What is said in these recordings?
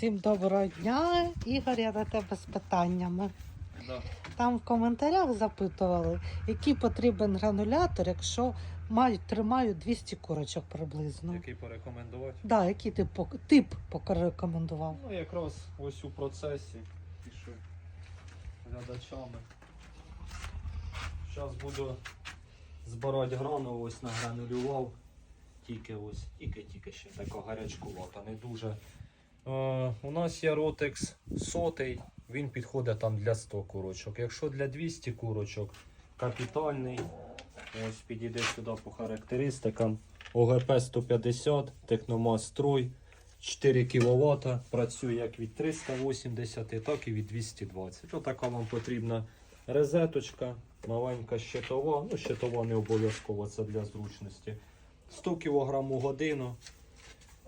Всім доброго дня, Ігор, я до тебе з питаннями. Да. Там в коментарях запитували, який потрібен гранулятор, якщо мають, тримають 200 курочок приблизно. Який порекомендувати? Да, який ти пок- тип порекомендував? Ну, якраз ось у процесі пішов глядачами. Зараз буду збирати грану, ось награнулював. Тільки ось, тільки-тільки ще така гарячкувата, не дуже. Е, у нас є ротекс сотий, він підходить там для 100 курочок. Якщо для 200 курочок, капітальний. Ось підійде сюди по характеристикам. ОГП 150, Техномас Строй, 4 кВт, працює як від 380, так і від 220. Отака вам потрібна розеточка, маленька щитова. Ну, щитова не обов'язково, це для зручності. 100 кг годину.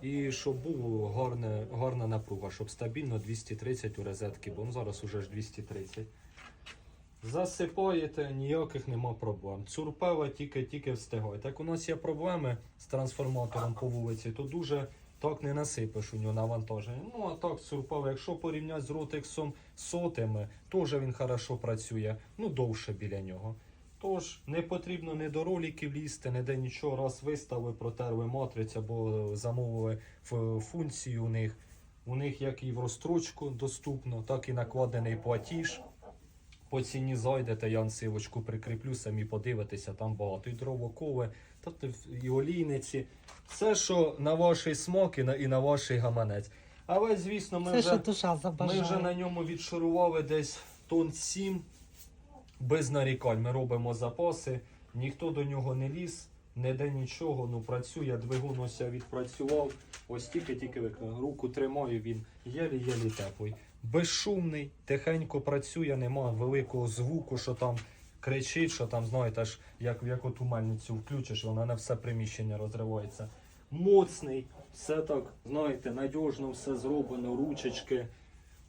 І щоб була гарна, гарна напруга, щоб стабільно 230 у розетки, бо ну, зараз уже ж 230. Засипаєте, ніяких нема проблем. Цурпева тільки-тільки встигає. Так у нас є проблеми з трансформатором по вулиці, то дуже так не насипеш у нього навантаження. Ну а так, цурпева, якщо порівняти з ротексом сотими, теж він хорошо працює, ну довше біля нього. Тож не потрібно ні до роліків лізти, ніде нічого. Раз виставили, протерли матрицю або замовили функцію у них. У них як і в розстрочку доступно, так і накладений платіж. По ціні зайдете, я силочку прикріплю, самі подивитеся, там багато і дровокове, тобто і олійниці. Все, що на ваший смак і на, і на ваший гаманець. Але, звісно, ми Це вже... душа Ми вже на ньому відшарували десь тонн 7 без нарікань. Ми робимо запаси, ніхто до нього не ліз, не де нічого. Ну працює, двигун ось я відпрацював. Ось тільки-тільки виконав. Руку тримаю, він єлі-єлі теплий. Безшумний, тихенько працює, нема великого звуку, що там кричить, що там, знаєте, аж як, як от у мельницю включиш, вона на все приміщення розривається. Моцний, все так, знаєте, надіжно все зроблено, ручечки,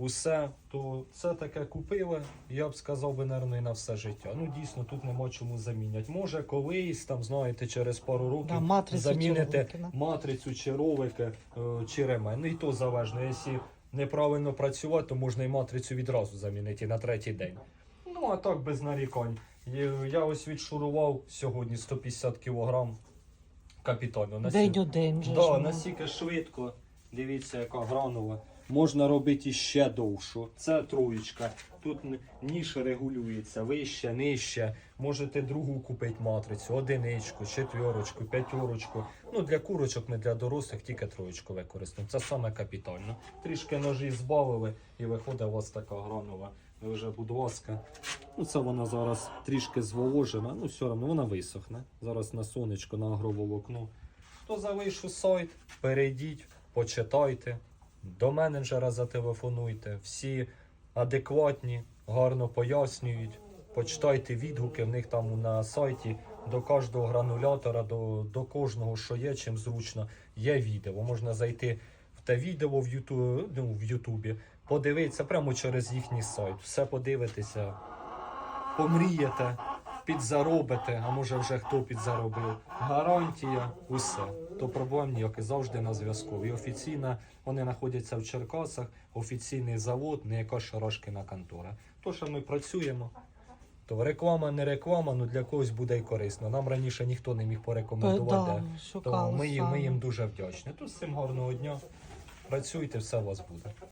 усе. То це таке купили, я б сказав би, наверное, на все життя. Ну, дійсно, тут нема чому заміняти. Може, колись там, знаєте, через пару років Да, матрицю заміните чи ролики, матрицю чи ролики, е, чи ремень. Ну і то залежно. Якщо неправильно працювати, то можна і матрицю відразу замінити на третій день. Ну, а так без нарікань. Я ось відшурував сьогодні 150 кг капітально. День у день же. Да, настільки швидко. Дивіться, яка гранула. Можна робити іще довшу. Це троєчка. Тут ніж регулюється, вище, нижче. Можете другу купити матрицю, одиничку, четверочку, п'ятерочку. Ну, для курочок, не для дорослих, тільки троєчку використовуємо. Це саме капітально. Трішки ножі збавили і виходить у вас така гранула. Ви вже, будь ласка. Ну, це вона зараз трішки зволожена, ну все одно вона висохне. Зараз на сонечко, на агроволокно. Хто залишу сайт, перейдіть, почитайте, до менеджера зателефонуйте. Всі адекватні, гарно пояснюють. Почитайте відгуки в них там на сайті до кожного гранулятора, до, до кожного, що є, чим зручно. Є відео. Можна зайти в те відео в Ютубі, ну, в Ютубі подивитися прямо через їхній сайт. Все подивитися, помрієте, підзаробите, а може вже хто підзаробив. Гарантія, усе. То проблем ніяких завжди на зв'язку. І офіційна, вони знаходяться в Черкасах, офіційний завод, не яка шарашкина контора. То, що ми працюємо. То реклама, не реклама, ну для когось буде і корисно. Нам раніше ніхто не міг порекомендувати. Да, То ми, їм- ми їм дуже вдячні. Тут всім гарного дня. Працюйте, все у вас буде.